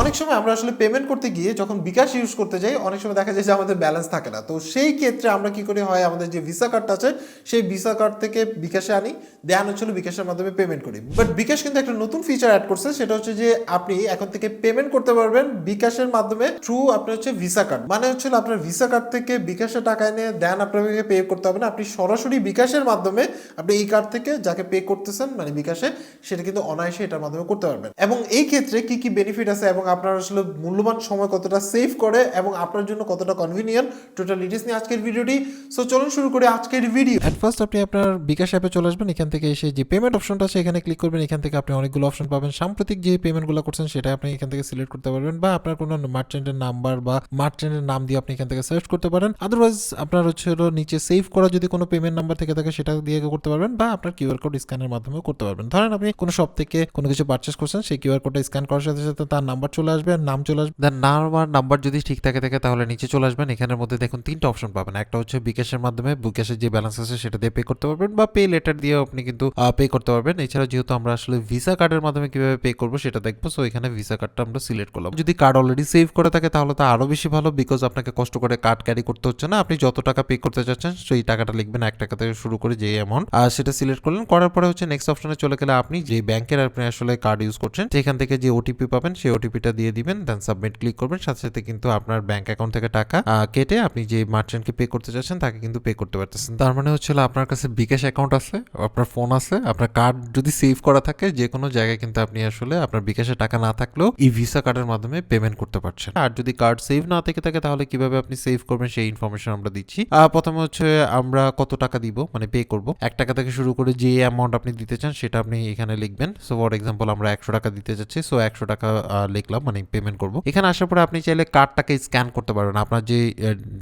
অনেক সময় আমরা আসলে পেমেন্ট করতে গিয়ে যখন বিকাশ ইউজ করতে যাই, অনেক সময় দেখা যায় যে আমাদের ব্যালেন্স থাকে না। তো সেই ক্ষেত্রে আমরা কি করি, হয় আমাদের যে ভিসা কার্ডটা আছে, সেই ভিসা কার্ড থেকে বিকাশে আনি, দেন হচ্ছে হলো বিকাশের মাধ্যমে পেমেন্ট করি। বাট বিকাশ কিন্তু একটা নতুন ফিচার অ্যাড করছে, সেটা হচ্ছে যে আপনি এখন থেকে পেমেন্ট করতে পারবেন বিকাশের মাধ্যমে থ্রু আপনার হচ্ছে ভিসা কার্ড মানে হচ্ছে আপনার ভিসা কার্ড থেকে বিকাশে টাকা এনে, দেন আপনাকে পে করতে হবে না, আপনি সরাসরি বিকাশের মাধ্যমে আপনি এই কার্ড থেকে যাকে পে করতেছেন মানে বিকাশে, সেটা কিন্তু অনায়াসে এটার মাধ্যমে করতে পারবেন। এবং এই ক্ষেত্রে কি কি বেনিফিট আছে এবং আপনার আসলে মূল্যবান সময় কতটা সেভ করে এবং আপনার জন্য কতটা কনভিনিয়েন্ট টোটাল ডিটেলস নিয়ে আজকের ভিডিওটি সো চলুন শুরু করি আজকের ভিডিও অ্যাট ফার্স্ট আপনি আপনার বিকাশ অ্যাপে চলে আসবেন, এখান থেকে এসে যে পেমেন্ট অপশনটা আছে, এখানে ক্লিক করবেন, এখান থেকে আপনি অনেকগুলো অপশন পাবেন। সাম্প্রতিক যে পেমেন্টগুলো করছেন, সেটা আপনি এখান থেকে সিলেক্ট করতে পারবেন বা আপনার কোনো মার্চেন্টের নাম্বার বা মার্চেন্টের নাম দিয়ে আপনি এখান থেকে সার্চ করতে পারেন। আদারওয়াইজ আপনার হচ্ছে নিচে সেভ করা যদি কোনো পেমেন্ট নাম্বার থেকে থাকে, সেটা দিয়ে করতে পারবেন বা আপনার কিউআর কোড স্ক্যানের মাধ্যমেও করতে পারবেন। ধরেন আপনি কোনো শপ থেকে কোনো কিছু পারচেস করছেন, সেই কিউআর কোডটা স্ক্যান করার সাথে সাথে তার নাম্বার চলে আসবে আর নাম চলে আসবে? দেন নাম আর নাম্বার যদি ঠিক থাকে থাকে তাহলে নিচে চলে আসবেন। এখানের মধ্যে দেখুন তিনটা অপশন পাবেন। একটা হচ্ছে বিকাশের মাধ্যমে, বিকাশের যে ব্যালেন্স আছে সেটা দিয়ে পে করতে পারবেন বা পে লেটার দিয়ে আপনি কিন্তু পে করতে পারবেন। এছাড়া যেহেতু আমরা আসলে ভিসা কার্ডের মাধ্যমে কীভাবে পে করব সেটা দেখব সো এখানে ভিসা কার্ডটা আমরা সিলেক্ট করলাম। যদি কার্ড অলরেডি সেভ করে থাকে তাহলে তো আরও বেশি ভালো বিকজ আপনাকে কষ্ট করে কার্ড ক্যারি করতে হচ্ছে না। আপনি যত টাকা পে করতে চাচ্ছেন, সেই টাকাটা লিখবেন এক টাকা থেকে শুরু করে যে অ্যামাউন্ট আর সেটা সিলেক্ট করলেন। করার পরে হচ্ছে নেক্সট অপশনে চলে গেলে আপনি যে ব্যাংকের আপনি আসলে কার্ড ইউজ করছেন, সেখান থেকে যে ওটিপি পাবেন, সেই ওটিপিটা দিয়ে দিবেন দেন সাবমিট ক্লিক করবেন। সাথে সাথে কিন্তু আপনার ব্যাংক অ্যাকাউন্ট থেকে টাকা কেটে আপনি যে মার্চেন্টকে পে করতে চাচ্ছেন, তাকে কিন্তু পে করতে পারতেছেন। তার মানে হচ্ছে আপনার কাছে বিকাশ অ্যাকাউন্ট আছে, আপনার ফোন আছে, আপনার কার্ড যদি সেভ করা থাকে, যে কোনো জায়গায় কিন্তু আপনি আসলে আপনার বিকাশে টাকা না থাকলেও এই ভিসা কার্ডের মাধ্যমে পেমেন্ট করতে পারছেন। আর যদি কার্ড সেভ না থেকে থাকে, তাহলে কীভাবে আপনি সেভ করবেন সেই ইনফরমেশন আমরা দিচ্ছি। প্রথমে হচ্ছে আমরা কত টাকা দিব মানে পে করব? এক টাকা থেকে শুরু করে যে অ্যামাউন্ট আপনি দিতে চান, সেটা আপনি এখানে লিখবেন। সো ফর এক্সাম্পল আমরা একশো টাকা দিতে চাচ্ছি সো একশো টাকা লিখলাম। মানে পেমেন্ট করব। এখানে আসার পরে আপনি চাইলে কার্ডটাকে স্ক্যান করতে পারবেন। আপনার যে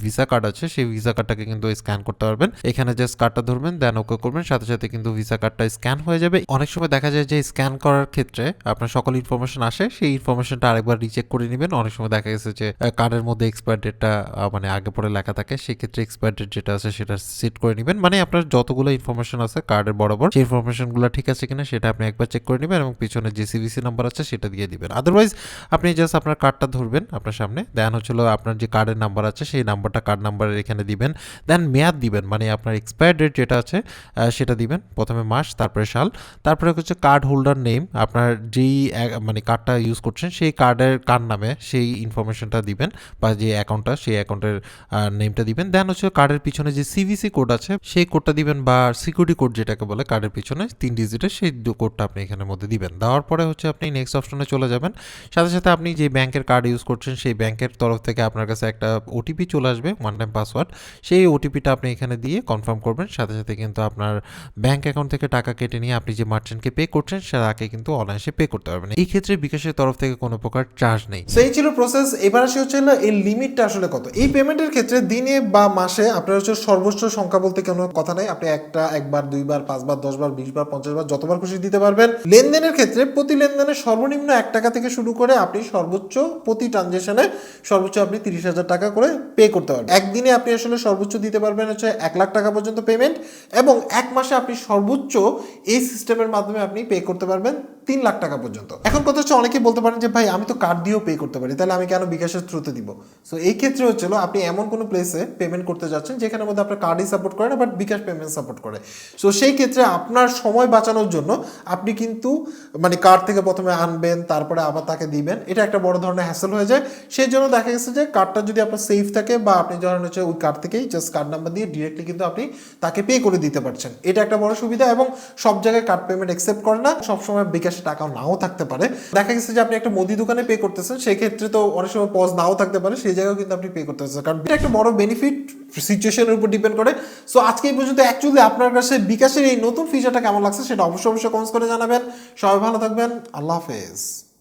ভিসা কার্ড আছে, সেই ভিসা কার্ডটাকে কিন্তু স্ক্যান করতে পারবেন। এখানে জাস্ট কার্ডটা ধরবেন দেন ওকে করবেন। সাথে সাথে কিন্তু ভিসা কার্ডটা স্ক্যান হয়ে যাবে। অনেক সময় দেখা যায় যে স্ক্যান করার ক্ষেত্রে আপনার সকল ইনফরমেশন আসে। সেই ইনফরমেশনটা আরেকবার রিচেক করে নেবেন। অনেক সময় দেখা গেছে যে কার্ডের মধ্যে এক্সপায়ার ডেটটা মানে আগে পরে লেখা থাকে। সেক্ষেত্রে এক্সপায়ার ডেট যেটা আছে, সেটা সেট করে নেবেন। মানে আপনার যতগুলো ইনফরমেশন আছে কার্ডের বরাবর, সেই ইনফরমেশনগুলো ঠিক আছে কিনা, সেটা আপনি একবার চেক করে নেবেন এবং পিছনে যে সিভিসি নাম্বার আছে, সেটা দিয়ে দিবেন। আদারওয়াইজ আপনি জাস্ট আপনার কার্ডটা ধরবেন আপনার সামনে। দেন হচ্ছিল আপনার যে কার্ডের নাম্বার আছে, সেই নাম্বারটা কার্ড নাম্বারের এখানে দিবেন। দেন মেয়াদ দিবেন মানে আপনার এক্সপায়ার ডেট যেটা আছে সেটা দিবেন। প্রথমে মাস, তারপরে সাল। তারপরে হচ্ছে কার্ড হোল্ডার নেম আপনার যেই মানে কার্ডটা ইউজ করছেন, সেই কার্ডের কার নামে সেই ইনফরমেশনটা দিবেন বা যে অ্যাকাউন্টটা সেই অ্যাকাউন্টের নেমটা দিবেন। দেন হচ্ছে কার্ডের পিছনে যে সিভিসি কোড আছে, সেই কোডটা দিবেন বা সিকিউরিটি কোড যেটাকে বলে কার্ডের পিছনে, তিন ডিজিটের সেই কোডটা আপনি এখানের মধ্যে দিবেন। দেওয়ার পরে হচ্ছে আপনি নেক্সট অপশনে চলে যাবেন। সাথে সাথে আপনি যে ব্যাংকের কার্ড ইউজ করছেন, সেই ব্যাংকের তরফ থেকে আপনার কাছে একটা ওটিপি চলে আসবে ওয়ান টাইম পাসওয়ার্ড সেই ওটিপিটা আপনি এখানে দিয়ে কনফার্ম করবেন, সাথে সাথে কিন্তু আপনার ব্যাংক অ্যাকাউন্ট থেকে টাকা কেটে নিয়ে আপনি যে মার্চেন্টকে পে করছেন তাকে কিন্তু অনায়াসে পে করতে পারবেন। এই ক্ষেত্রে বিকাশের তরফ থেকে কোনো প্রকার চার্জ নেই। সেই ছিল প্রসেস এবার আসে হচ্ছে হলো এই লিমিটটা আসলে কত? এই পেমেন্টের ক্ষেত্রে দিনে বা মাসে আপনার হচ্ছে সর্বোচ্চ সংখ্যা বলতে কোনো কথা নাই। আপনি একটা, একবার, দুইবার, পাঁচবার, দশবার বিশ বার পঞ্চাশ বার যতবার খুশি দিতে পারবেন। লেনদেনের ক্ষেত্রে প্রতি লেনদেনে সর্বনিম্ন এক টাকা থেকে শুরু করে আপনি সর্বোচ্চ প্রতি ট্রানজেকশনে সর্বোচ্চ আপনি তিরিশ হাজার টাকা করে পে করতে পারবেন। একদিনে আপনি আসলে সর্বোচ্চ দিতে পারবেন হচ্ছে এক লাখ টাকা পর্যন্ত পেমেন্ট এবং এক মাসে আপনি সর্বোচ্চ এই সিস্টেমের মাধ্যমে আপনি পে করতে পারবেন তিন লাখ টাকা পর্যন্ত। এখন কথা হচ্ছে অনেকে বলতে পারেন যে, ভাই, আমি তো কার্ড দিয়েও পে করতে পারি, তাহলে আমি কেন বিকাশের থ্রুতে দিব? সো এই ক্ষেত্রে হচ্ছিল আপনি এমন কোনো প্লেসে পেমেন্ট করতে যাচ্ছেন যেখানে মধ্যে আপনার কার্ডই সাপোর্ট করে না বাট বিকাশ পেমেন্ট সাপোর্ট করে। সো সেই ক্ষেত্রে আপনার সময় বাঁচানোর জন্য আপনি কিন্তু মানে কার্ড থেকে প্রথমে আনবেন, তারপরে আবার তাকে দিবেন। এটা একটা বড় ধরনের হ্যাসেল হয়ে যায়। সেই জন্য দেখা গেছে যে কার্ডটা যদি আপনার সেফ থাকে বা আপনি ধরেন হচ্ছে ওই কার্ড থেকেই জাস্ট কার্ড নাম্বার দিয়ে ডিরেক্টলি কিন্তু আপনি তাকে পে করে দিতে পারছেন। এটা একটা বড় সুবিধা এবং সব জায়গায় কার্ড পেমেন্ট অ্যাকসেপ্ট করে না। সবসময় বিকাশে টাকাও নাও থাকতে পারে। দেখা গেছে যে আপনি একটা মুদি দোকানে পে করতেছেন সেই ক্ষেত্রে তো অনেক সময় পজ নাও থাকতে পারে, সেই জায়গায় কিন্তু আপনি পে করতে পারছেন কারণ এটা একটা বড় বেনিফিট সিচুয়েশনের উপর ডিপেন্ড করে। সো আজকে এই পর্যন্ত অ্যাকচুয়ালি আপনার কাছে বিকাশের এই নতুন ফিচারটা কেমন লাগছে সেটা অবশ্যই অবশ্যই কমেন্টস করে জানাবেন। সবাই ভালো থাকবেন। আল্লাহ হাফেজ।